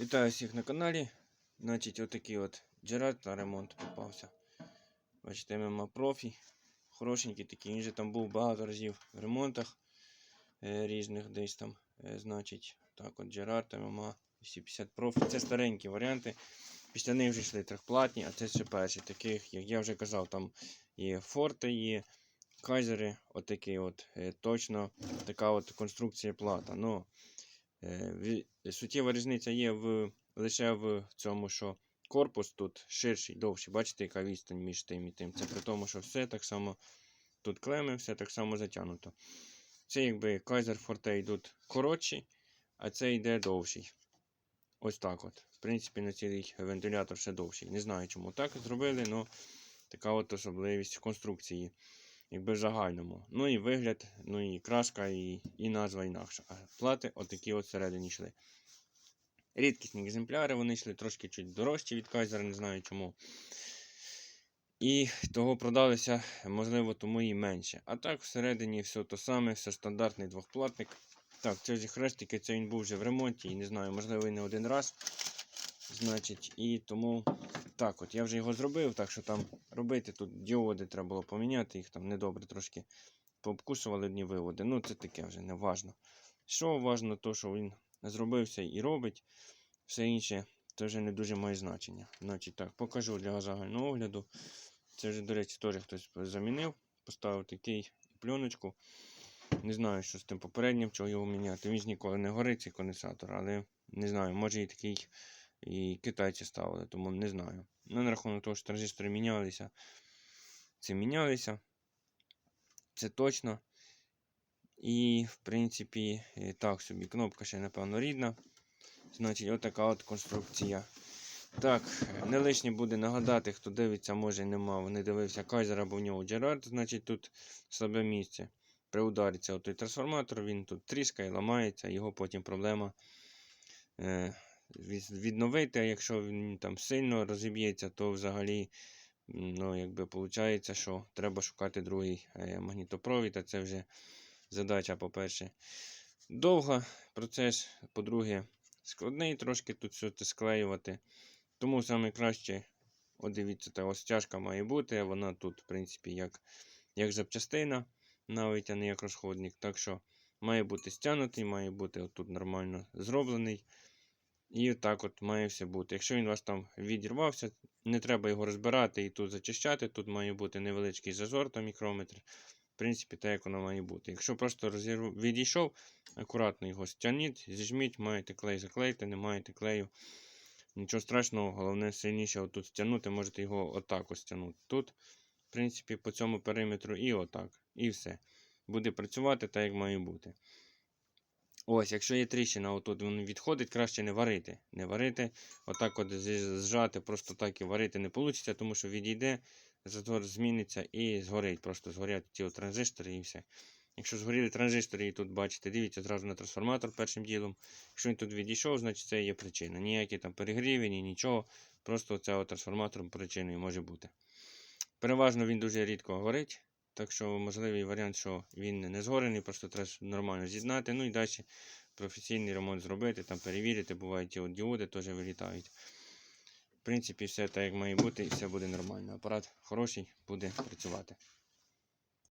Вітаю всіх на каналі. Значить, отакий от Джерард на ремонт попався. Бачите, ММА профі. Хорошенький такий. Він же там був багато разів в ремонтах е, різних десь там. Е, значить, так от Джерард, ММА 250 профі. Це старенькі варіанти. Після них вже йшли трьохплатні, а це ще перші. Таких, як я вже казав, там є форти, є кайзери. Отакий от. Е, точно така от конструкція плата. Ну, Суттєва різниця є в, лише в цьому, що корпус тут ширший, довший. Бачите, яка відстань між тим і тим. Це при тому, що все так само тут клеми, все так само затягнуто. Це якби Kaiser Forte йдуть коротші, а це йде довший. Ось так от. В принципі, на цілий вентилятор ще довший. Не знаю, чому так зробили, але така от особливість конструкції. Якби в загальному. Ну і вигляд, ну і краска, і, і назва інакша. А плати отакі от всередині йшли. Рідкісні екземпляри, вони йшли трошки чуть дорожчі від Кайзера, не знаю чому. І того продалися, можливо, тому і менше. А так, всередині все то саме, все стандартний двохплатник. Так, це ж хрестики, це він був вже в ремонті, і не знаю, можливо, і не один раз. Значить, і тому так от, я вже його зробив, так що там робити тут діоди треба було поміняти, їх там недобре трошки пообкусували одні виводи. Ну, це таке вже не важно. Що важно, то що він зробився і робить. Все інше це вже не дуже має значення. Значить так, покажу для загального огляду. Це вже, до речі, теж хтось замінив. Поставив такий пленочку. Не знаю, що з тим попереднім, чого його міняти. Він ж ніколи не горить, цей конденсатор, але не знаю, може і такий і китайці ставили, тому не знаю. Ну, на рахунок того, що транзистори мінялися. Це мінялися. Це точно. І, в принципі, так собі. Кнопка ще, напевно, рідна. Значить, отака от конструкція. Так, не лишнє буде нагадати, хто дивиться, може не мав, не дивився Кайзер або в нього Джерард, значить тут слабе місце. При ударі це той трансформатор, він тут тріскає, ламається, його потім проблема. Е, відновити, а якщо він там сильно розіб'ється, то взагалі ну, якби виходить, що треба шукати другий е, магнітопровід, а це вже задача, по-перше, довга процес, по-друге, складний трошки тут все це склеювати. Тому саме краще, от дивіться, та ось стяжка має бути, вона тут, в принципі, як, як запчастина, навіть а не як розходник. Так що має бути стягнутий, має бути отут нормально зроблений. І так от має все бути. Якщо він у вас там відірвався, не треба його розбирати і тут зачищати. Тут має бути невеличкий зазор та мікрометр. В принципі, так як воно має бути. Якщо просто розірв... відійшов, акуратно його стягніть, зіжміть, маєте клей заклейте, не маєте клею. Нічого страшного, головне сильніше отут стягнути, можете його отак ось стягнути. Тут, в принципі, по цьому периметру і отак. І все. Буде працювати так, як має бути. Ось, якщо є тріщина, отут він відходить, краще не варити. Не варити, отак от зжати, просто так і варити не вийде, тому що відійде, затвор зміниться і згорить. Просто згорять ці транзистори і все. Якщо згоріли транзистори, і тут бачите, дивіться зразу на трансформатор першим ділом. Якщо він тут відійшов, значить це є причина. Ніякі там перегріви, ні нічого. Просто от трансформатором причиною може бути. Переважно він дуже рідко горить. Так що можливий варіант, що він не згорений, просто треба нормально з'єднати. Ну і далі професійний ремонт зробити, там перевірити, бувають ті от діоди теж вилітають. В принципі, все так як має бути і все буде нормально. Апарат хороший, буде працювати.